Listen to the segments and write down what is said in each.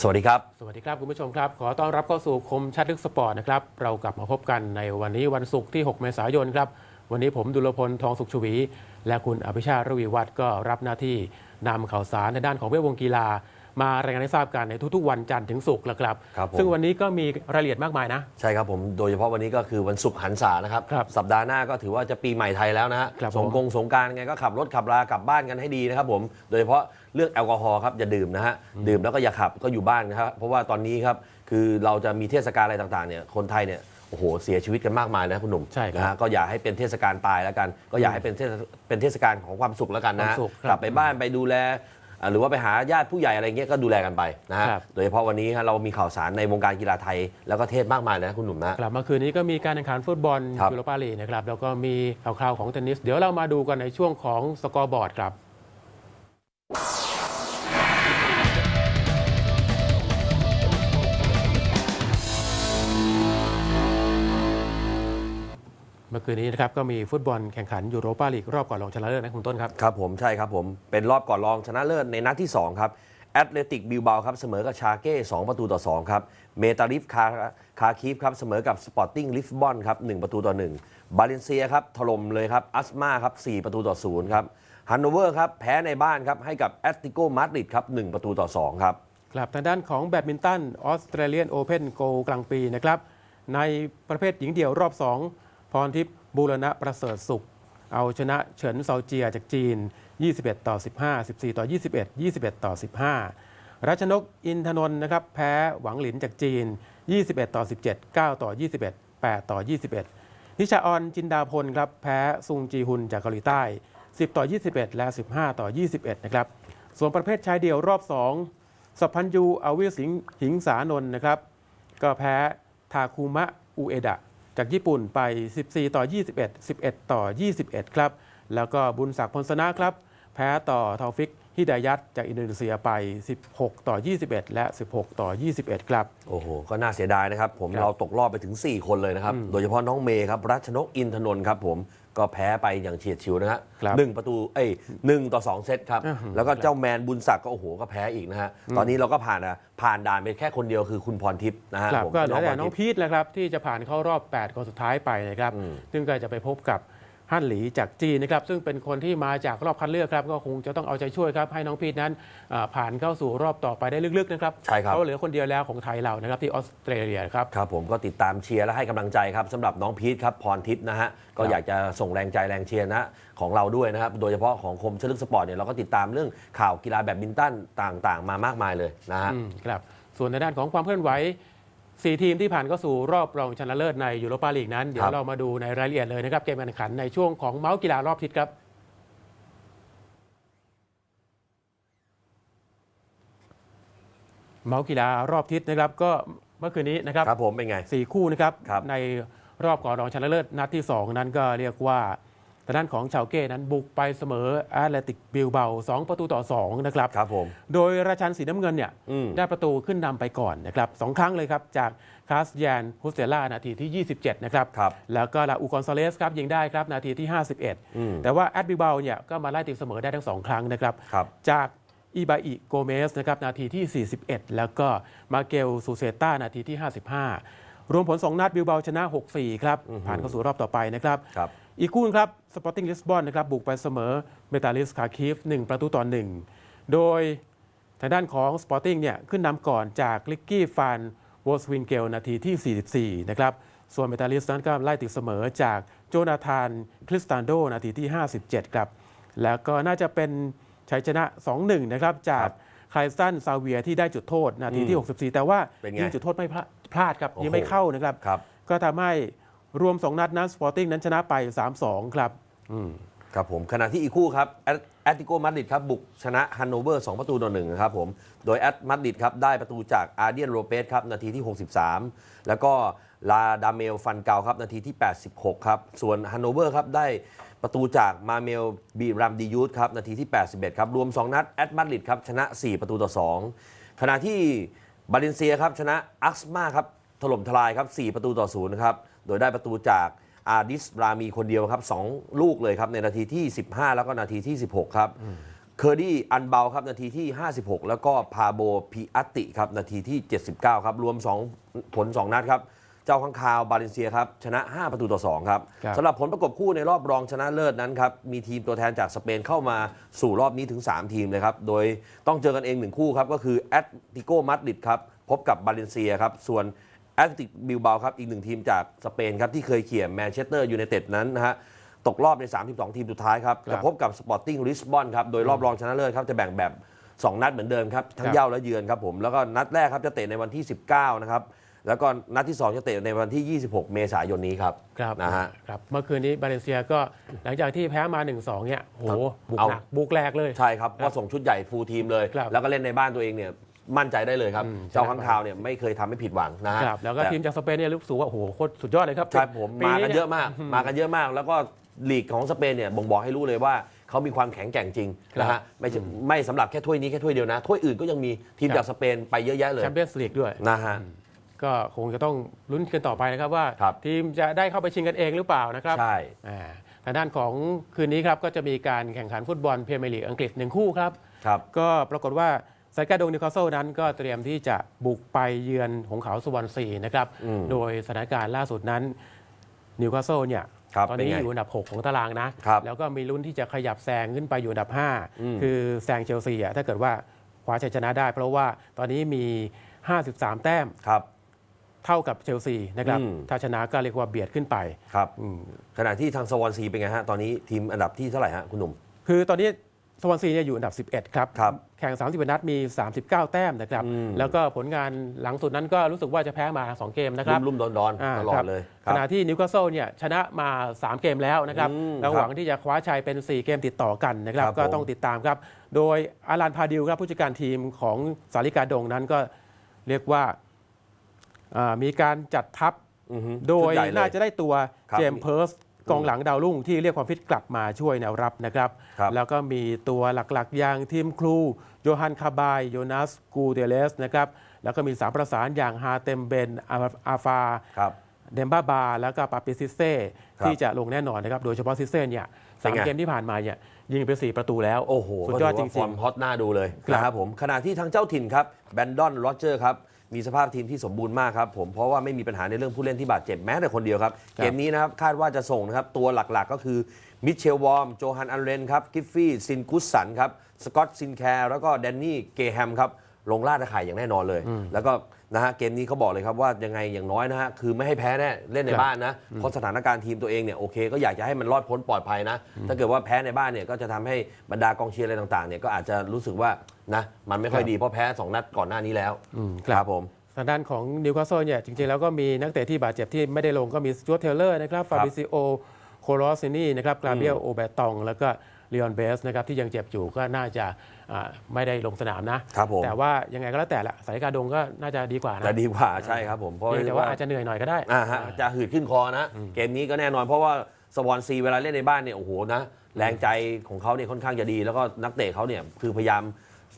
สวัสดีครับ สวัสดีครับ คุณผู้ชมครับ ขอต้อนรับเข้าสู่คมชัดลึกสปอร์ตนะครับ เรากลับมาพบกันในวันนี้วันศุกร์ที่ 6 เมษายนครับ วันนี้ผมดุลพลทองสุขชวี และคุณอภิชาติระวีวัฒน์ก็รับหน้าที่นำข่าวสารในด้านของเวทวงกีฬา มารายงานให้ทราบกันในทุกๆ วันจันทร์ถึงศุกร์แล้วครับ ครับผม ซึ่งวันนี้ก็มีรายละเอียดมากมายนะ ใช่ครับผม โดยเฉพาะวันนี้ก็คือวันศุกร์หันษานะครับ ครับสัปดาห์หน้าก็ถือว่าจะปีใหม่ไทยแล้วนะฮะ ครับผม สงกรงสงกรารไงก็ขับรถขับลากลับบ้านกันให้ดีนะครับผม โดยเฉพาะ เรื่องแอลกอฮอล์ครับอย่าดื่มนะฮะดื่มแล้วก็อย่าขับก็อยู่บ้านนะครับเพราะว่าตอนนี้ครับคือเราจะมีเทศกาลอะไรต่างๆเนี่ยคนไทยเนี่ยโอ้โหเสียชีวิตกันมากมายนะคุณหนุ่มใช่ครับนะฮะก็อย่าให้เป็นเทศกาลตายแล้วกัน ก็อย่าให้เป็นเทศเป็นเทศกาลของความสุขแล้วกันนะฮะความสุขครับกลับไปบ้านไปดูแลอ่าหรือว่าไปหาญาติผู้ใหญ่อะไรเงี้ยก็ดูแลกันไปนะฮะครับ โดยเฉพาะวันนี้ฮะเรามีข่าวสารในวงการกีฬาไทยแล้วก็เทศมากมายเลยนะคุณหนุ่มนะ กลับมาคืนนี้ก็มีการแข่งขันฟุตบอลครับ ยูโรปาลีกนะครับแล้วก็มีข่าวคราวของเทนนิส เดี๋ยวเรามาดูกันในช่วงของสกอร์บอร์ดครับ เมื่อคืนนี้นะครับก็มีฟุตบอลแข่งขันยูโรปาลีกรอบก่อนรองชนะเลิศนะคุณต้นครับ ครับผมใช่ครับผมเป็นรอบก่อนรองชนะเลิศในนัดที่ 2 ครับแอตเลติกบิลบาครับเสมอกับชาเก้2ประตูต่อ 2 ครับ เมตาลิฟคาคาคีฟครับเสมอกับสปอร์ติ้งลิฟบอนครับ1ประตูต่อ 1 บาเลนเซียครับถล่มเลยครับอัสมาครับ4ประตูต่อ0ครับฮันโนเวอร์ครับแพ้ในบ้านครับให้กับแอตติโกมาดริดครับ1ประตูต่อ2ครับกลับทางด้านของแบดมินตันออสเตรเลียนโอเพนโกกลางปีนะครับในประเภทหญิงเดี่ยวรอบ 2 พรทิพย์บูรณะประเสริฐสุข เอาชนะเฉินเซาเจียจากจีน 21 ต่อ 15 14 ต่อ 21 21 ต่อ 15 รัชนกอินทนนท์นะครับแพ้หวังหลินจากจีน 21 ต่อ 17 9 ต่อ 21 8 ต่อ 21 นิชาออนจินดาพลครับแพ้ซุงจีฮุนจากเกาหลีใต้ 10 ต่อ 21 และ 15 ต่อ 21 นะครับ ส่วนประเภทชายเดี่ยวรอบ 2 สัพพันยูอาวิสิงหิงสานนท์นะครับ ก็แพ้ทาคุมะ อุเอดะ จากญี่ปุ่นไป 14 ต่อ 21 11 ต่อ 21 ครับ แล้วก็บุญศักดิ์พลสนะครับ แพ้ต่อทอฟิกฮิดายัตจากอินโดนีเซียไป 16 ต่อ 21 และ 16 ต่อ 21 ครับ โอ้โห ก็น่าเสียดายนะครับ ผมครับเราตกรอบไปถึง 4 คนเลยนะครับ โดยเฉพาะน้องเมย์ครับ รัชนกอินทนนท์ครับผม ก็แพ้ไปอย่างเฉียดฉิวนะฮะครับหนึ่งประตูเอ้ยหนึ่งต่อ2เซตครับอื้อหือแล้วก็เจ้าแมนบุญศักดิ์ก็โอ้โหก็แพ้อีกนะฮะตอนนี้เราก็ผ่านอะผ่านด่านไปแค่คนเดียวคือคุณพรทิพย์นะฮะครับผมก็เหลือแต่พรน้องทิพย์ พีทแหละครับที่จะผ่านเข้ารอบ 8 คนสุดท้ายไปนะครับอืมซึ่งก็จะไปพบกับ ฮั่นหลีจากจีนนะครับซึ่งเป็นคนที่มาจากรอบคัดเลือกครับก็คงจะต้องเอาใจช่วยครับให้น้องพีทนั้นอ่าผ่านเข้าสู่รอบต่อไปได้ลึกๆนะครับใช่ครับเพราะเหลือคนเดียวแล้วของไทยเรานะครับที่ออสเตรเลียครับครับผมก็ติดตามเชียร์และให้กำลังใจครับสำหรับน้องพีทครับพรทิพย์นะฮะก็อยากจะส่งแรงใจแรงเชียร์นะของเราด้วยนะครับโดยเฉพาะของคมชลึกสปอร์ตเนี่ยเราก็ติดตามเรื่องข่าวกีฬาแบดมินตันต่างๆ มามากมายเลยนะฮะอืมครับส่วนในด้านของความเคลื่อนไหว 4ทีมที่ผ่านเข้าสู่รอบรองชนะเลิศในยูโรปาลีกนั้น เดี๋ยครัวบเรามาดูในรายละเอียดเลยนะครับ เกมการแข่งขันในช่วงของเมาส์กีฬารอบทิศครับ เมาส์กีฬารอบทิศนะครับก็เมื่อคืนนี้นะครับครับผมเป็นไงสี่คู่นะครับครับในรอบก่อนรองชนะเลิศนัดที่ 2 นั้นก็เรียกว่า ทางด้านของชาวเก้นั้นบุกไปเสมอแอตเลติกบิลเบา2ประตูต่อ2นะครับครับผม โดยราชันสีน้ำเงินเนี่ยอืม ได้ประตูขึ้นนำไปก่อนนะครับสองครั้งเลยครับ จากคาสยานฮุสเตล่านาทีที่ 27 นะครับ ครับ แล้วก็ลาอูกอนซาเลสครับยิงได้ครับนาทีที่ อืม51 แต่ว่าแอดบิเบลเนี่ยก็มาไล่ตีเสมอได้ทั้งสองครั้งนะครับ ครับ จากอีบาอิโกเมสนะครับนาทีที่ 41 แล้วก็มาเกลซูเซต้านาทีที่ 55 รวมผล 2 นัดบิลเบาชนะ 6-4 ครับ ผ่านเข้าสู่รอบต่อไปนะครับ ครับ อีกคู่นึงครับสปอร์ติ้งลิสบอนนะครับบุกไปเสมอเมตาลิสคาคีฟ1 ประตูต่อ 1 โดยทางด้านของสปอร์ติ้งเนี่ยขึ้นนำก่อนจากลิกกี้ฟานวอสวินเกลนาทีที่ 44 นะครับ ส่วนเมตาลิสนั้นก็ไล่ติดเสมอจากโจนาธานคริสตานโดนาทีที่ 57 ครับ แล้วก็น่าจะเป็นชัยชนะ 2-1 นะครับจากไคลสันซาเวียที่ได้จุดโทษนาทีที่ 64 แต่ว่าเป็นไงยิงจุดโทษไม่พลาดพลาดครับโอ้โหยิงไม่เข้านะครับครับก็ทำให้ รวม 2 นัดนั้นสปอร์ติ้งนั้นชนะไป 3-2 ครับอืมครับผมขณะที่อีกคู่ครับแอตติโกมาดริดครับบุกชนะฮันโนเวอร์ 2 ประตูต่อหนึ่งครับผมโดยแอตมาดริดครับได้ประตูจากอาร์เดียนโรเปสครับนาทีที่ 63 แล้วก็ลาดาเมลฟันเกาครับนาทีที่ 86 ครับ ส่วนฮันโนเวอร์ครับได้ประตูจากมาเมลบีรัมดิยูธครับนาทีที่ 81 ครับ รวม 2 นัดแอตมาดริดครับชนะ 4 ประตูต่อ 2 ขณะที่บาเลนเซียครับชนะอักซ์มาครับถล่มทลายครับ 4 ประตูต่อ0นะครับ โดยได้ประตูจากอาดิสรามีคนเดียวครับสองลูกเลยครับ ในนาทีที่ 15 แล้วก็นาทีที่ 16 ครับ เคอร์ดี้อันเบาครับนาทีที่ 56 แล้วก็พาโบพีอัตติครับนาทีที่ 79 ครับ รวม 2 ผล 2 นัดครับ เจ้าข้างคาวบาเลนเซียครับ ชนะ 5 ประตูต่อ2ครับครับสำหรับผลประกบคู่ในรอบรองชนะเลิศนั้นครับ มีทีมตัวแทนจากสเปนเข้ามาสู่รอบนี้ถึง 3 ทีมเลยครับ โดยต้องเจอกันเองหนึ่งคู่ครับก็คือแอตติโกมาดริดครับพบกับบาเลนเซียครับส่วน แอตติกบิลบาครับอีกหนึ่งทีมจากสเปนครับที่เคยเขี่ยแมนเชสเตอร์ยูไนเต็ดนั้นนะฮะตกรอบใน 32 ทีมสุดท้ายครับครับจะพบกับสปอร์ติ้งลิสบอนครับโดยรอบรองชนะเลิศครับจะแบ่งแบบ 2 นัดเหมือนเดิมครับทั้คงรับเย้าและเยือนครับผมแล้วก็นัดแรกครับจะเตะในวันที่ 19 นะครับแล้วก็นัดที่ 2 จะเตะในวันที่ 26 เมษายนนี้ครับครับนะฮะครับเมื่อคืนนี้บาเลนเซียก็หลังจากที่แพ้มา 1-2 เนี่ยโหบุกเอาหนักบุกแรกเลยใช่ครับเพราะว่าส่งชุดใหญ่ฟูลทีมเลยครับแล้วก็เล่นในบ้านตัวเองเนี่ย มั่นใจได้เลยครับอืมเจ้าข้างคาวเนี่ยไม่เคยทำให้ผิดหวังนะฮะครับแล้วก็ต่ทีมจากสเปนเนี่ยรู้สึกว่าโอ้โหโคตรสุดยอดเลยครับใช่ผมปีมากันยเยอะมาก มากันเยอะมาก แล้วก็ลีกของสเปนเนี่ยบ่งบอกให้รู้เลยว่าเขามีความแข็งแกร่งจริงครับนะฮะไม่ใช่ไม่สำหรับแค่ถ้วยนี้แค่ถ้วยเดียวนะถ้วยอื่นก็ยังมีทีมครับจากสเปนไปเยอะแยะเลยแชมเปี้ยนส์ลีกด้วยนะฮะก็คงจะต้องลุ้นกันต่อไปนะครับว่าครับทีมจะได้เข้าไปชิงกันเองหรือเปล่านะครับใช่อ่าทางด้านของคืนนี้ครับก็จะมีการแข่งขันฟุตบอลพรีเมียร์ลีกอังกฤษหนึ่งคู่ครับครับ ก็ปรากฏว่า ไซกาโดงนิวคาสเซิลนั้นก็เตรียมที่จะบุกไปเยือนหงส์ขาวสุวรรณซีนะครับอืมโดยสถานการณ์ล่าสุดนั้นนิวคาสเซิลเนี่ยครับตอนนี้เป็นไงอยู่อันดับ 6 ของตารางนะ ครับแล้วก็มีลุ้นที่จะขยับแซงขึ้นไปอยู่อันดับ อืม5 คือแซงเชลซีอะถ้าเกิดว่าคว้าชัยชนะได้ เพราะว่าตอนนี้มี 53 แต้มครับ เท่ากับเชลซีนะครับอืม ถ้าชนะก็เรียกว่าเบียดขึ้นไป ครับอืมขณะที่ทางสวอนซีเป็นไงฮะ ตอนนี้ทีมอันดับที่เท่าไหร่ฮะคุณหนุ่ม คือตอนนี้ สวอนซีเนี่ยอยู่อันดับ 11 ครับ ครับแข่ง 30 นัดมี 39 แต้มนะครับอืมแล้วก็ผลงานหลังสุดนั้นก็รู้สึกว่าจะแพ้มา 2 เกมนะครับ รุ่มๆดอนาๆตลอคดรับเลยคขรับณะที่นิวคาสเซิลเนี่ยชนะมา 3 เกมแล้วนะครับอืมแล้วครับหวังที่จะคว้าชัยเป็น 4 เกมติดต่อกันนะครับครับก็ผมต้องติดตามครับ โดยอารันพาดิลครับผู้จัดการทีมของสาริกาดงนั้นก็เรียกว่าอ่ามีการจัดทัพอือฮึโดยชุใหญ่เลน่าจะได้ตัวครับเจมส์เพิร์ส กองหลังดาวรุ่งที่เรียกความฟิตกลับมาช่วยแนวรับนะครับครับ แล้วก็มีตัวหลักๆ อย่างทีมครู โยฮันคาบาย โยนัสกูเดเลสนะครับ แล้วก็มีสามประสานอย่างฮาเต็มเบน อาอาฟาครับเดมบ้าบา แล้วก็ปาปิซิเซ่ครับที่จะลงแน่นอนนะครับ โดยเฉพาะซิเซ่เนี่ยสามเป็นไงเกมที่ผ่านมาเนี่ยยิงไปสี่ประตูแล้ว โอ้โห สุดยอดจก็ถืว่าฟริองร์มฮอตหน้าดูเลยครับนะครับผมขณะที่ทางเจ้าถิ่นครับแบนดอนโรเจอร์ครับ มีสภาพทีมที่สมบูรณ์มากครับผมเพราะว่าไม่มีปัญหาในเรื่องผู้เล่นที่บาดเจ็บแม้แต่คนเดียวครับครับ เกมนี้นะครับคาดว่าจะส่งนะครับตัวหลักๆก็คือมิเชลวอร์มโจฮันอันเรนครับกิฟฟี่ซินกุสสันครับสกอตซินแคร์แล้วก็แดนนี่เกแฮมครับลงล่าตะข่ายอย่างแน่นอนเลย แล้วก็ นะฮะเกมนี้เขาบอกเลยครับว่ายังไงอย่างน้อยนะฮะคือไม่ให้แพ้แน่เล่นในครับบ้านนะเพราะสถานการณ์ทีมตัวเองเนี่ยโอเคก็อยากจะให้มันรอดพ้นปลอดภัยนะ ถ้าเกิดว่าแพ้ในบ้านเนี่ยก็จะทำให้บรรดากองเชียร์อะไรต่างๆเนี่ยก็อาจจะรู้สึกว่านะมันไม่ค่อยครับดีเพราะแพ้สองนัดก่อนหน้านี้แล้วอืมครับผมทางด้านของนิวคาสเซิลเนี่ยจริงๆ แล้วก็มีนักเตะที่บาดเจ็บที่ไม่ได้ลงก็มีสจวตเทเลอร์นะครับฟาบิซิโอโคโรซินีนะครับกราเบียลโอเบตองแล้วก็ เลออนเบสนะครับที่ยังเจ็บอยู่ก็น่าจะอ่าไม่ได้ลงสนามนะครับผมแต่ว่ายังไงก็แล้วแต่ละสายการดงก็น่าจะดีกว่านะจะดีกว่าใช่ครับผมเพราะเพียงแต่ว่าอาจจะเหนื่อยหน่อยก็ได้อ่าฮะจะหืดขึ้นคอนะ เกมนี้ก็แน่นอนเพราะว่าสวอนซีเวลาเล่นในบ้านเนี่ยโอ้โหนะแรงใจของเขาเนี่ยค่อนข้างจะดี แล้วก็นักเตะเขาเนี่ยคือพยายาม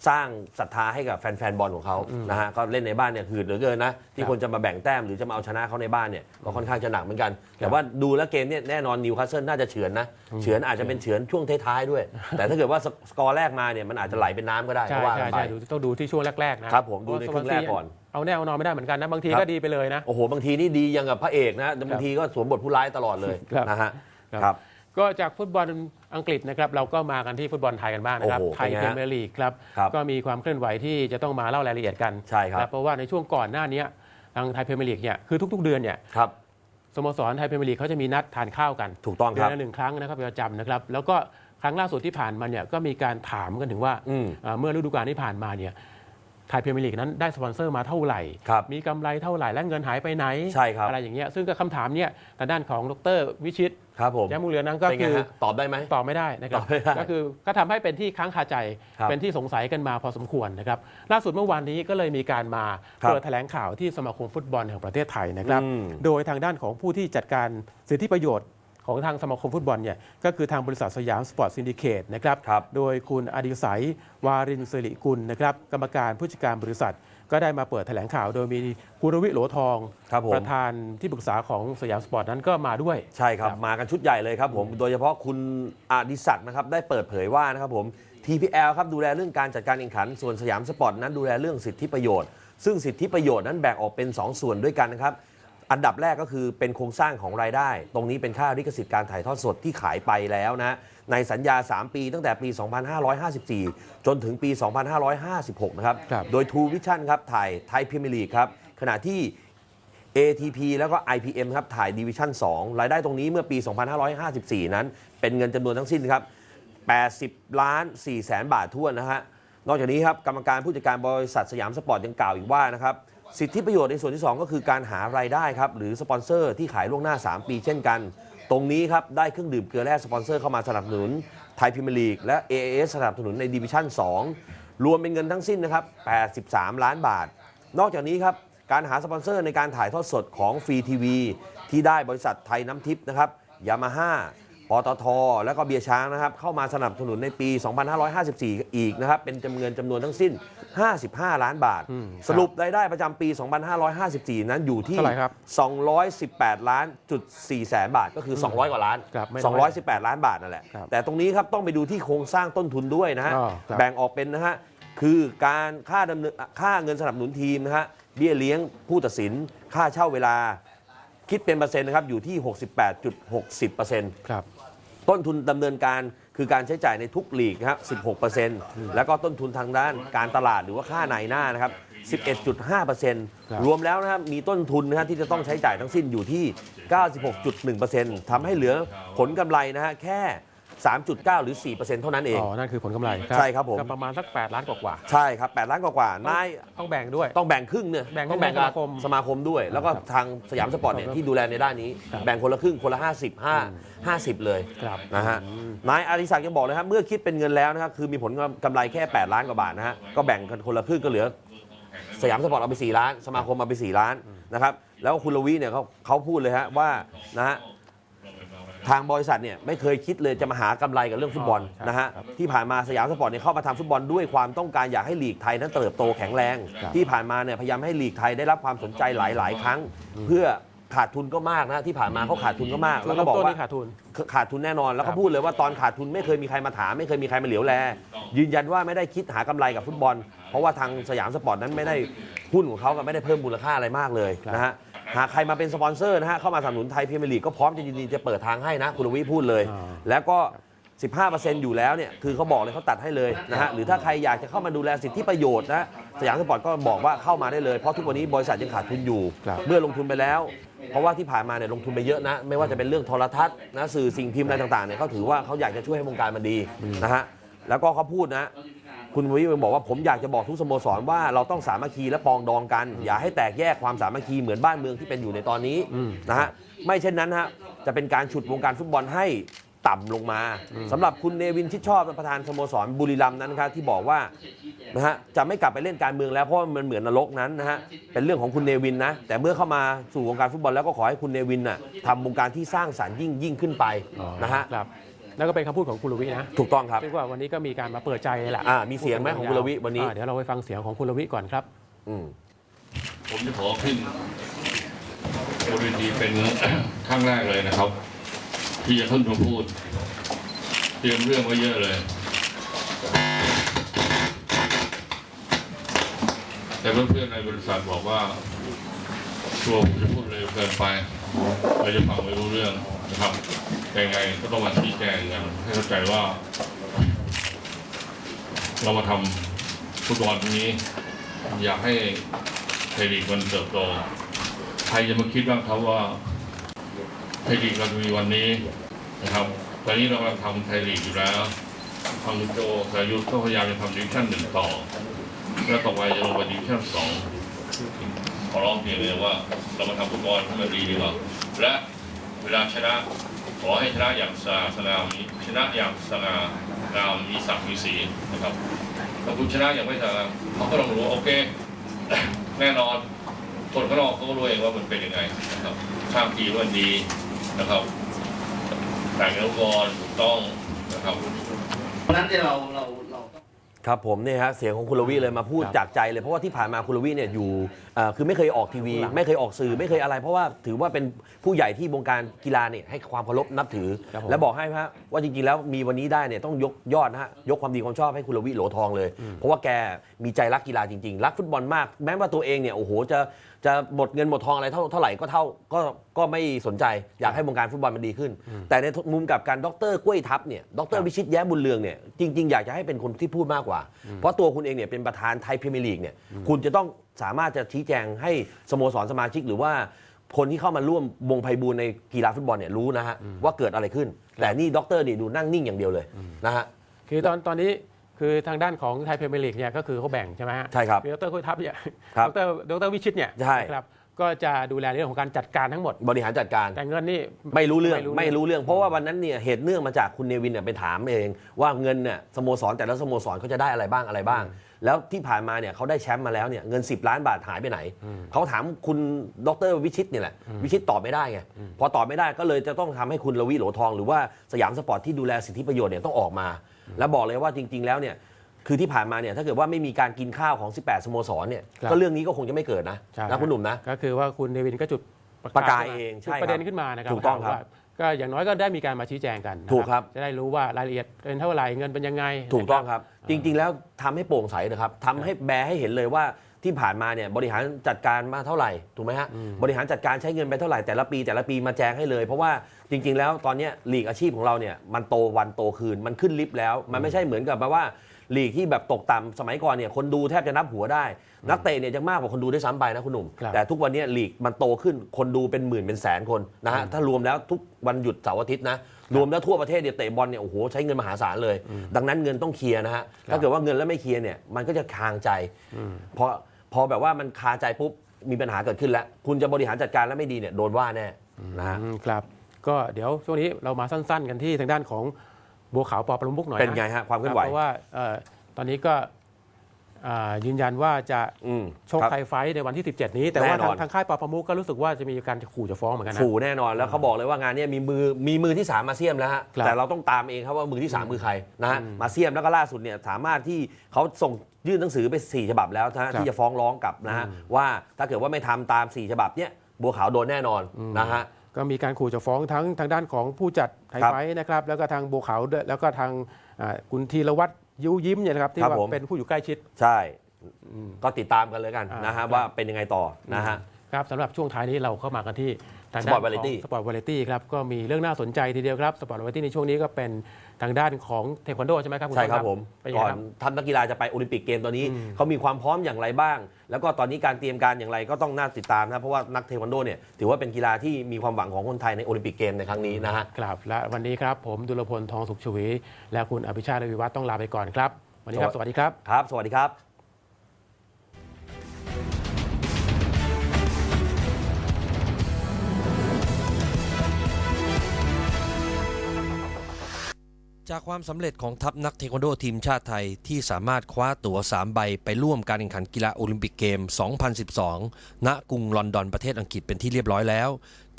สร้างศรัทธาให้กับแฟนๆบอลของเขานะฮะก็เล่นในบ้านเนี่ยหืดเหลือเกินนะ ที่ครับคนจะมาแบ่งแต้มหรือจะมาเอาชนะเขาในบ้านเนี่ยก็ค่อนข้างจะหนักเหมือนกัน แต่ว่าดูแล้วเกมเนี่ยแน่นอนนิวคาสเซิลน่าจะเฉือนนะเฉือนอาจจะเป็นเฉือนช่วงท้ายๆด้วย แต่ถ้าเกิดว่าสกอร์แรกมาเนี่ยมันอาจจะไหลเป็นน้ำก็ได้ใช่ก็ว่ากัใช่นไป ใช่ดูต้องดูที่ช่วงแรกๆนะครับผมดูในครึ่งแรกก่อนเอาแน่เอานอนไม่ได้เหมือนกันนะบางทีครับก็ดีไปเลยนะ โอ้โหบางทีนี่ดียังกับพระเอกนะแต่บางทีก็สวมบทผู้ร้ายตลอดเลยครับนะฮะครับ ครับ ก็จากฟุตบอลอังกฤษนะครับเราก็มากันที่ฟุตบอลไทยกันบ้างนะครับ โอ้โหไทยเป็นพไงรีฮะเมียร์ลีกครับครับก็มีความเคลื่อนไหวที่จะต้องมาเล่ารายละเอียดกันใช่ครับ นะเพราะว่าในช่วงก่อนหน้านี้ทางไทยพรีเมียร์ลีกเนี่ยคือทุกๆเดือนเนี่ยครับ สโมสรไทยพรีเมียร์ลีกเขาจะมีนัดทานข้าวกันถูกต้องเดืคอรันบละหนึ่งครั้งนะครับประจำนะครับ แล้วก็ครั้งล่าสุดที่ผ่านมาเนี่ยก็มีการถามกันถึงว่าอืมอ่าเมื่อฤดูกาลที่ผ่านมาเนี่ยไทยพรีเมียร์ลีกนั้นได้สปอนเซอร์มาเท่าไหร่ ครับมีกำไรเท่าไหร่และเงินหายไปไหน ใช่ครับ อะไรอย่างเงี้ยซึ่งก็คำถามเนี่ยทางด้านของดรวิชิตครับผมแย้มมุงเรือนนั้นก็เป็นไงคือฮะตอบได้ไหม ตอบไม่ได้นะครับตอบไม่ได้ก็คือก็ทำให้เป็นที่ค้างคาใจครับเป็นที่สงสัยกันมาพอสมควรนะครับล่าสุดเมื่อวานนี้ก็เลยมีการมาครับเปิดแถลงข่าวที่สมาคมฟุตบอลแห่งประเทศไทยนะครับ อืม โดยทางด้านของผู้ที่จัดการสิทธิประโยชน์ ของทางสมาคมฟุตบอลเนี่ยก็คือทางบริษัทสยามสปอร์ตซินดิเคตนะครับครับโดยคุณอดิศัยวารินสิริกุลนะครับกรรมการผู้จัดการบริษัท ก็ได้มาเปิดแถลงข่าว โดยมีกุรวิโหลทองครับผมประธานที่ปรึกษาของสยามสปอร์ตนั้นก็มาด้วย ใช่ครับครับมากันชุดใหญ่เลยครับผม โดยเฉพาะคุณอดิศักดิ์นะครับได้เปิดเผยว่านะครับผม TPL ครับดูแลเรื่องการจัดการแข่งขัน ส่วนสยามสปอร์ตนั้นดูแลเรื่องสิทธิประโยชน์ ซึ่งสิทธิประโยชน์นั้นแบ่งออกเป็น 2 ส่วนด้วยกันนะครับ อันดับแรกก็คือเป็นโครงสร้างของรายได้ ตรงนี้เป็นค่าลิขสิทธิ์การถ่ายทอดสดที่ขายไปแล้วนะ ในสัญญา 3 ปีตั้งแต่ปี 2554 จนถึงปี 2556 นะครับรบโดย True Vision ครับถ่ายไทยพรีเมียร์ลีครับ ขณะที่ ATP แล้วก็ IPM ครับถ่ายดิวิชั่น2 รายได้ตรงนี้เมื่อปี 2554 นั้น เป็นเงินจำนวนทั้งสิ้นครับ 80 ล้าน4แสนบาททั่วนะฮะ นอกจากนี้ครับกรรมการผู้จัดการบริษัทสยามสปอร์ตยังกล่าวอีกว่านะครับ สิทธิประโยชน์ในส่วนที่ 2 ก็คือการหารายได้ครับหรือสปอนเซอร์ที่ขายล่วงหน้า 3 ปีเช่นกัน ตรงนี้ครับได้เครื่องดื่มเกลือแร่สปอนเซอร์เข้ามาสนับสนุนไทยพรีเมียร์ลีกและ AAS สนับสนุนในดิวิชั่น 2 รวมเป็นเงินทั้งสิ้นนะครับ 83 ล้านบาท นอกจากนี้ครับการหาสปอนเซอร์ในการถ่ายทอดสดของฟรีทีวีที่ได้บริษัทไทยน้ำทิพย์นะครับยามาฮ่า ปตท และก็เบียร์ช้างนะครับ เข้ามาสนับสนุนในปี 2554 อีกนะครับ เป็นจำเงินจำนวนทั้งสิ้น 55 ล้านบาทอืมสรุปรายได้ประจำปี 2554 นั้นอยู่ที่ เท่าไหร่ครับ218 ล้านจุด4แสนบาท ก็คือ 200 กว่าล้าน ครับไม่น้อย218 ล้านบาทนั่นแหละ ครับแต่ตรงนี้ครับต้องไปดูที่โครงสร้างต้นทุนด้วยนะฮะ อ๋อครับ แบ่งออกเป็นนะฮะ คือการค่าดำเนินค่าเงินสนับสนุนทีมนะฮะ เบี้ยเลี้ยงผู้ตัดสิน ค่าเช่าเวลา คิดเป็นเปอร์เซ็นต์นะครับ อยู่ที่ 68.60%ครับ ต้นทุนดำเนินการคือการใช้จ่ายในทุกลีกนะครับ 16%แล้วก็ต้นทุนทางด้านการตลาดหรือว่าค่านายหน้านะครับครับ 11.5%รวมแล้วนะครับมีต้นทุนนะครับที่จะต้องใช้จ่ายทั้งสิ้นอยู่ที่ 96.1%ทำให้เหลือผลกำไรนะฮะแค่ 3.9 หรือ 4%เท่านั้นเอง อ๋อ นั่นคือผลกำไรใช่ครับผม ก็ประมาณสัก 8 ล้านกว่าใช่ครับ 8 ล้านกว่าๆนายๆต้องแบ่งด้วย ต้องแบ่งครึ่งเนี่ยแบ่งให้ต้องแบ่งสมาคมสมาคมด้วย แล้วก็ครับทางสยามสปอร์ตเนี่ยที่ดูแลในด้านนี้ครับแบ่งคนละครึ่งคนละ 50 5 50 เลยครับนะฮะนายอาริศักดิ์ยังบอกเลยครับเมื่อคิดเป็นเงินแล้วนะครับคือมีผลกำไรแค่ 8 ล้านกว่าบาทนะฮะก็แบ่งกันคนละครึ่งก็เหลือ สยามสปอร์ตเอาไป 4 ล้าน สมาคมเอาไป 4 ล้านนะครับ แล้วคุณลวีเนี่ยเขาเขาพูดเลยฮะว่านะฮะ ทางบริษัทเนี่ยไม่เคยคิดเลยจะมาหากำไรกับเรื่องฟุตบอลครับนะฮะครับที่ผ่านมาสยามสปอร์ตเนี่ยเข้ามาทำฟุตบอลด้วยความต้องการอยากให้ลีกไทยนั้นเติบโตแข็งแรงครับที่ผ่านมาเนี่ยพยายามให้ลีกไทยได้รับความสนใจหลาย ๆ ครั้ง เพื่อขาดทุนก็มากนะที่ผ่านมาเขาขาดทุนก็มาก แล้วก็บอกต้นว่านี่ขาดทุนขาดทุนแน่นอนแล้วครัก็บพูดเลยว่าตอนขาดทุนไม่เคยมีใครมาถามไม่เคยมีใครมาเหลียวแล ยืนยันว่าไม่ได้คิดหากำไรกับฟุตบอล เพราะว่าทางสยามสปอร์ตนั้นไม่ได้หุ้นของเขาก็ไม่ได้เพิ่มมูลค่าอะไรมากเลยนะฮะ หากใครมาเป็นสปอนเซอร์นะฮะเข้ามาสนับสนุนไทยพรีเมียร์ลีกก็พร้อมจะยินดีจะเปิดทางให้นะ คุณลวีพูดเลย อ่า แล้วก็ 15%อยู่แล้วเนี่ยคือเขาบอกเลยเขาตัดให้เลยนะฮะหรือถ้าใครอยากจะเข้ามาดูแลสิทธิประโยชน์นะสยามสปอร์ตก็บอกว่าเข้ามาได้เลย เพราะทุกวันนี้บริษัทยังขาดทุนอยู่ ครับ เมื่อลงทุนไปแล้ว เพราะว่าที่ผ่านมาเนี่ยลงทุนไปเยอะนะ ไม่ว่าจะเป็นเรื่องโทรทัศน์นะสื่อสิ่งพิมพ์อะไรต่างๆเนี่ยเขาถือว่าเขาอยากจะช่วยให้วงการมันดีนะฮะแล้วก็เขาพูดนะ คุณวิวบอกว่าผมอยากจะบอกทุกสโมสรว่าเราต้องสามัคคีและปองดองกัน อย่าให้แตกแยกความสามัคคีเหมือนบ้านเมืองที่เป็นอยู่ในตอนนี้อืมนะฮะไม่เช่นนั้นฮะจะเป็นการฉุดวงการฟุตบอลให้ต่ำลงมาสำหรับคุณเนวินชิดชอบประธานสโมสรบุรีรัมย์นั้นนะครับที่บอกว่านะฮะจะไม่กลับไปเล่นการเมืองแล้วเพราะว่ามันเหมือนนรกนั้นนะฮะเป็นเรื่องของคุณเนวินนะแต่เมื่อเข้ามาสู่วงการฟุตบอลแล้วก็ขอให้คุณเนวินน่ะทำวงการที่สร้างสรรค์ยิ่งยิ่งขึ้นไปนะฮะครับ นั่นก็เป็นคำพูดของคุณลวินะถูกต้องครับเรียกว่าวันนี้ก็มีการมาเปิดใจแหละอ่ามีเสียงไหมของคุณลวิวันนี้อ่าเดี๋ยวเราไปฟังเสียงของคุณลวิก่อนครับอืมผมจะขอขึ้นบนเวทีเป็นครั้งแรกเลยนะครับ ที่จะขึ้นมาพูด เตรียมเรื่องไว้เยอะเลย แต่เพื่อนๆในบริษัทบอกว่าตัวผมจะพูดเร็วเกินไปเราจะฟังไม่รู้เรื่องนะครับแต่ ยังไงก็ต้องมาชี้แจงกันให้เข้าใจว่า เรามาทำฟุตบอลนี้ อยากให้ไทยลีกมันเติบโตใครจะมาคิดบ้างครับว่าไทยลีกเราจะมีวันนี้นะครับ ตอนนี้เรากำลังทำไทยลีกอยู่แล้วทางโจสายุทธก็พยายามจะทำดิวิชั่นหนึ่งต่อ แล้วต่อไปจะลงไปดิวิชั่นสองขอร้องเพียงเลยว่าเรามาทำฟุตบอลให้มันดีดีกว่าและเวลาชนะ ขอให้ชนะอย่างสง่าสงามีชนะอย่างสง่างามมีศักดิ์มีศรีนะครับถ้าคุณชนะอย่างไม่สง่าเขาก็ต้องรู้โอเค แน่นอนคนข้างนอกเขาก็รู้เองว่ามันเป็นยังไงนะครับข้ามปีว่ามันดีนะครับแต่งเนื้อบอลถูกต้องนะครับเพราะนั้นที่เราเรา ครับผมเนี่ยฮะเสียงของคุณลวีเลยมาพูดครับจากใจเลยเพราะว่าที่ผ่านมาคุณลวีเนี่ยอยู่เอ่อคือไม่เคยออกทีวี ไม่เคยออกสื่อไม่เคยอะไร เพราะว่าถือว่าเป็นผู้ใหญ่ที่วงการกีฬาเนี่ยให้ความเคารพนับถือ ครับผม และบอกให้ฮะว่าจริงๆแล้วมีวันนี้ได้เนี่ยต้องยกยอดนะฮะยกความดีความชอบให้คุณลวีโหลทองเลย เพราะว่าแกมีใจรักกีฬาจริงๆ รักฟุตบอลมาก แม้ว่าตัวเองเนี่ยโอ้โหจะ จะหมดเงินหมดทองอะไรเท่าเท่าไหร่ก็เท่าก็ก็ไม่สนใจอยากให้วงการฟุตบอลมันดีขึ้น แต่ในมุมกลับการดรกล้วยทัพเนี่ยดรวิชิตแย้มบุญเรืองเนี่ยจริง ๆ อยากจะให้เป็นคนที่พูดมากกว่า เพราะตัวคุณเองเนี่ยเป็นประธานไทยพรีเมียร์ลีกเนี่ยคุณจะต้องสามารถจะชี้แจงให้สโมสรสมาชิกหรือว่า คนที่เข้ามาร่วมวงไพบูลย์ในกีฬาฟุตบอลเนี่ยรู้นะฮะว่าเกิดอะไรขึ้น แต่นี่ดรนี่ดูนั่งนิ่งอย่างเดียวเลยนะฮะ คือตอนตอนนี้ คือทางด้านของไทยพรีเมียร์ลีกเนี่ยก็คือเขาแบ่งใช่ไหมฮะใช่ครับมีดรคุยทัพเนี่ยครับดรดรวิชิตเนี่ยใช่ นะครับก็จะดูแลเรื่องของการจัดการทั้งหมด บริหารจัดการ แต่เงินนี่ ไม่รู้เรื่องไม่รู้ไม่รู้เรื่อง เพราะว่าวันนั้นเนี่ยเหตุเนื่องมาจากคุณเนวินเนี่ยไปถามเอง ว่าเงินเนี่ยสโมสรแต่ละสโมสรเขาจะได้อะไรบ้างอะไรบ้าง แล้วที่ผ่านมาเนี่ยเขาได้แชมป์มาแล้วเนี่ยเงิน 10 ล้านบาทหายไปไหน เขาถามคุณดรวิชิตเนี่ยแหละวิชิตตอบไม่ได้ไงพอตอบไม่ได้ก็เลยจะต้องทำให้คุณลวีโหลทอง หรือว่าสยามสปอร์ตที่ดูแลสิทธิประโยชน์เนี่ยต้องออกมา แล้วบอกเลยว่าจริง ๆ แล้วเนี่ยคือที่ผ่านมาเนี่ยถ้าเกิดว่าไม่มีการกินข้าวของ 18 สโมสรเนี่ยครับ ก็เรื่องนี้ก็คงจะไม่เกิดนะใช่นะคุณหนุ่มนะ ก็คือว่าคุณเนวินก็จุดประกายขึ้นมเองใช่จุดประเด็นขึ้นมานะครับถูกต้องครับว่าก็อย่างน้อยก็ได้มีการมาชี้แจงกันนะถูกครับ จะได้รู้ว่ารายละเอียดเป็นเท่าไหร่เงินเป็นยังไงถูกต้องนะ ครับ จริงๆแล้วทำให้โปร่งใสนะครับทำให้แบร์ให้เห็นเลยว่า ที่ผ่านมาเนี่ยบริหารจัดการมาเท่าไหร่ถูกไหมฮะบริหารจัดการใช้เงินไปเท่าไหร่แต่ละปี แต่ละปีมาแจ้งให้เลย เพราะว่าจริง ๆ แล้วตอนเนี้ยลีกอาชีพของเราเนี่ยมันโตวันโตคืนมันขึ้นลิฟต์แล้ว มันไม่ใช่เหมือนกับแบบว่าลีกที่แบบตกต่ำสมัยก่อนเนี่ยคนดูแทบจะนับหัวได้ นักเตะเนี่ยจะมากกว่าคนดูได้วยซ้ำไปนะคุณหนุ่มครับแต่ทุกวันเนี้ยลีกมันโตขึ้นคนดูเป็นหมื่นเป็นแสนคนนะฮะถ้ารวมแล้วทุกวันหยุดเสาร์อาทิตย์นะรวมแล้วทั่วประเทศเนี่ยเตะบอลเนี่ยโอ้โหใช้เงินมหาศาลเลย ดังนั้นเงินต้องเคลียร์นะฮะถ้าเกิดว่าเงินแล้วไม่เคลียร์เนี่ยมันก็จะคางใจพอ พอแบบว่ามันคาใจปุ๊บมีปัญหาเกิดขึ้นแล้ว คุณจะบริหารจัดการแล้วไม่ดีเนี่ยโดนว่าแน่นะฮะ อืมครับ ก็เดี๋ยวช่วงนี้เรามาสั้น ๆ กันที่ทางด้านของบัวขาวปอประมุกหน่อยเป็นไงฮะความเคลื่อนไหวเพราะว่าเอ่อตอนนี้ก็อ่ายืนยันว่าจะอืมชกครับ ไทยไฟท์ในวันที่ 17 นี้แต่ว่าแน่นทาองนทางค่ายปอประมุกก็รู้สึกว่าจะมีการขู่จะฟ้องเหมือนกันนะ ขู่แน่นอนแล้วเขาบอกเลยว่างานเนี้มีมือมีมือที่สามมาเซียมแล้วฮะครับแต่เราต้องตามเองครับว่ามือที่สามมือใครนะฮะมาเซียมแล้วก็ล่าสุดเนี่ยสามารถที่เขาส่ง ยื่นหนังสือไปสี่ฉบับแล้วนะฮะครับที่จะฟ้องร้องกลับนะฮะว่าถ้าเกิดว่าไม่ทำตามสี่ฉบับเนี่ยบัวขาวโดนแน่นอนนะฮะ ก็มีการขู่จะฟ้องทั้งทางด้านของผู้จัดไทยครับไฟท์นะครับ แล้วก็ทางบัวขาวด้วยแล้วก็ทางอ่าคุณธีรวัตรยิ้วยิ้มเนี่ยนะครับที่ครับว่าผม เป็นผู้อยู่ใกล้ชิด ใช่ ก็ติดตามกันเลยกันอ่านนะฮะครับว่าเป็นยังไงต่อนะฮะ ครับสำหรับช่วงท้ายนี้เราเข้ามากันที่ ทางด้าน Sport Variety สปอร์ตวาไรตี้ครับ ก็มีเรื่องน่าสนใจทีเดียวครับ สปอร์ตวาไรตี้ในช่วงนี้ก็เป็นทางด้านของเทควันโดใช่ไหมครับณใช่ครับต้นผม เป็นยังก่ไงอนครับ ทัพนักกีฬาจะไปโอลิมปิกเกมตอนนี้เขามีความพร้อมอย่างไรบ้าง แล้วก็ตอนนี้การเตรียมการอย่างไรก็ต้องน่าติดตามนะเพราะว่านักเทควันโดเนี่ยถือว่าเป็นกีฬาที่มีความหวังของคนไทยในโอลิมปิกเกมในครั้งนี้นะฮะ ครับและวันนี้ครับ ผมดุลพลทองสุขชวี และคุณอภิชาติรวิวัฒน์ต้องลาไปก่อนครับ วันนี้ครับ สวัสดีครับ ครับ สวัสดีครับ จากความสำเร็จของทัพนักเทควันโดทีมชาติไทยที่สามารถคว้าตั๋ว 3 ใบไปร่วมการแข่งขันกีฬาโอลิมปิกเกม 2012 ณ กรุงลอนดอนประเทศอังกฤษเป็นที่เรียบร้อยแล้ว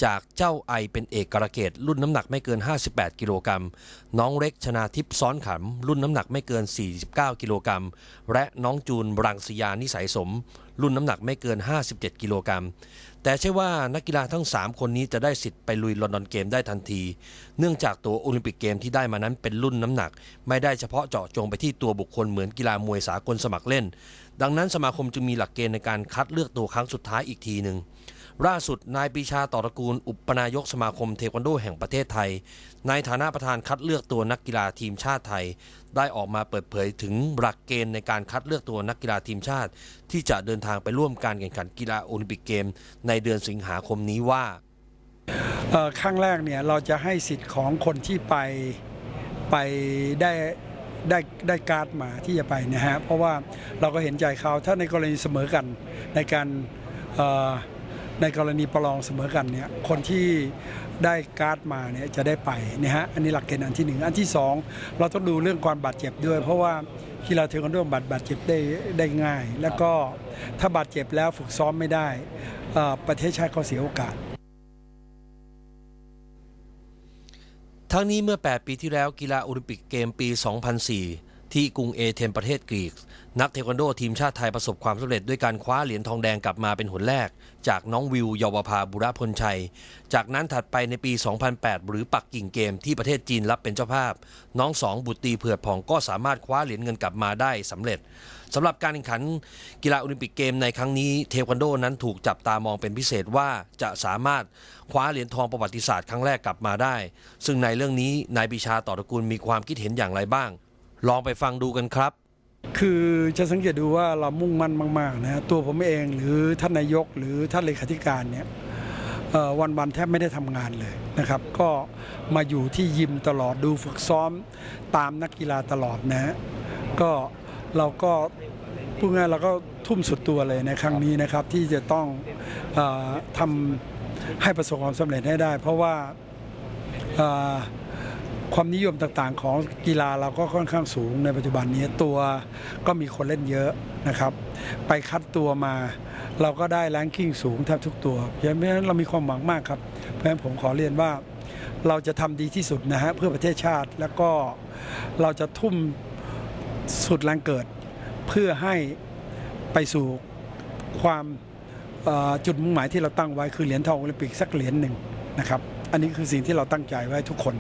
จากเจ้าไอเป็นเอกกระเกตรุ่นน้ำหนักไม่เกิน 58 กิโลกรัม น้องเล็กชนาทิพย์ซ้อนขำรุ่นน้ำหนักไม่เกิน 49 กิโลกรัม และน้องจูนรังสยานิสัยสม รุ่นน้ำหนักไม่เกิน 57 กิโลกรัม แต่ใช่ว่านักกีฬาทั้ง 3 คนนี้จะได้สิทธิ์ไปลุยลอนดอนเกมได้ทันที เนื่องจากตัวโอลิมปิกเกมที่ได้มานั้นเป็นรุ่นน้ำหนัก ไม่ได้เฉพาะเจาะจงไปที่ตัวบุคคลเหมือนกีฬามวยสากลสมัครเล่น ดังนั้นสมาคมจึงมีหลักเกณฑ์ในการคัดเลือกตัวครั้งสุดท้ายอีกทีหนึ่ง ล่าสุดนายปีชาต่อตระกูล อุปนายกสมาคมเทควันโดแห่งประเทศไทย ในฐานะประธานคัดเลือกตัวนักกีฬาทีมชาติไทย ได้ออกมาเปิดเผยถึงหลักเกณฑ์ในการคัดเลือกตัวนักกีฬาทีมชาติ ที่จะเดินทางไปร่วมการแข่งขันกีฬาโอลิมปิกเกม ในเดือนสิงหาคมนี้ว่าเอ่อครั้งแรกเนี่ยเราจะให้สิทธิ์ของคนที่ไปไปได้ได้ได้การ์ดมาที่จะไปนะฮะเพราะว่าเราก็เห็นใจเขาถ้าในกรณีเสมอกันในการ ในกรณีประลองเสมอกันเนี่ยคนที่ได้การ์ดมาเนี่ยจะได้ไปนะฮะอันนี้หลักเกณฑ์อันที่หนึ่งอันที่สองเราต้องดูเรื่องความบาดเจ็บด้วย เพราะว่ากีฬาเทควันโดบาดบาดเจ็บได้ได้ง่าย แล้วก็ถ้าบาดเจ็บแล้วฝึกซ้อมไม่ได้อ่อประเทศชาติก็เสียโอกาส ทั้งนี้เมื่อ 8 ปีที่แล้วกีฬาโอลิมปิกเกมปี 2004 ที่กรุงเอเธนประเทศกรีก นักเทควันโดทีมชาติไทยประสบความสำเร็จด้วยการคว้าเหรียญทองแดงกลับมาเป็นหนแรก จากน้องวิวเยาวภาบุระพลชัย จากนั้นถัดไปในปี 2008 หรือปักกิ่งเกมที่ประเทศจีนรับเป็นเจ้าภาพ น้องสองบุตรีเผือดผ่องก็สามารถคว้าเหรียญเงินกลับมาได้สำเร็จสำหรับการแข่งขันกีฬาโอลิมปิกเกมในครั้งนี้เทควันโดนั้นถูกจับตามองเป็นพิเศษว่าจะสามารถคว้าเหรียญทองประวัติศาสตร์ครั้งแรกกลับมาได้ ซึ่งในเรื่องนี้นายปิชาต่อตระกูลมีความคิดเห็นอย่างไรบ้าง ลองไปฟังดูกันครับ คือจะสังเกตดูว่าเรามุ่งมั่นมากๆนะตัวผมเองหรือท่านนายกหรือท่านเลขาธิการเนี่ยวันๆแทบไม่ได้ทำงานเลยนะครับ ก็มาอยู่ที่ยิมตลอดดูฝึกซ้อมตามนักกีฬาตลอดนะฮะก็เราก็พูดง่ายเราก็ทุ่มสุดตัวเลยในครั้งนี้นะครับ ที่จะต้องอทำให้ประสบความสำเร็จให้ได้ เพราะว่า ความนิยมต่างๆ ของกีฬาเราก็ค่อนข้างสูงในปัจจุบันนี้ตัวก็มีคนเล่นเยอะนะครับ ไปคัดตัวมา เราก็ได้แรงกิ้งสูงแทบทุกตัว เพราะฉะนั้นเรามีความหวังมากครับ เพราะฉะนั้นผมขอเรียนว่าเราจะทำดีที่สุดนะฮะเพื่อประเทศชาติแล้วก็เราจะทุ่มสุดแรงเกิด เพื่อให้ไปสู่ความจุดมุ่งหมายที่เราตั้งไว้คือเหรียญทองโอลิมปิกสักเหรียญหนึ่งนะครับ อันนี้คือสิ่งที่เราตั้งใจไว้ทุกคน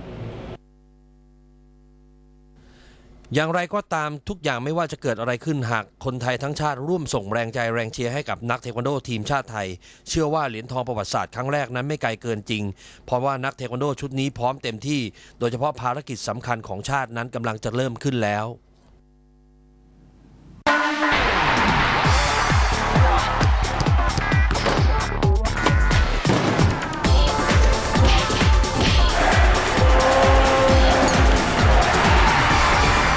อย่างไรก็ตามทุกอย่างไม่ว่าจะเกิดอะไรขึ้นหากคนไทยทั้งชาติร่วมส่งแรงใจแรงเชียร์ให้กับนักเทควันโดทีมชาติไทย เชื่อว่าเหรียญทองประวัติศาสตร์ครั้งแรกนั้นไม่ไกลเกินจริง เพราะว่านักเทควันโดชุดนี้พร้อมเต็มที่ โดยเฉพาะภารกิจสำคัญของชาตินั้นกำลังจะเริ่มขึ้นแล้ว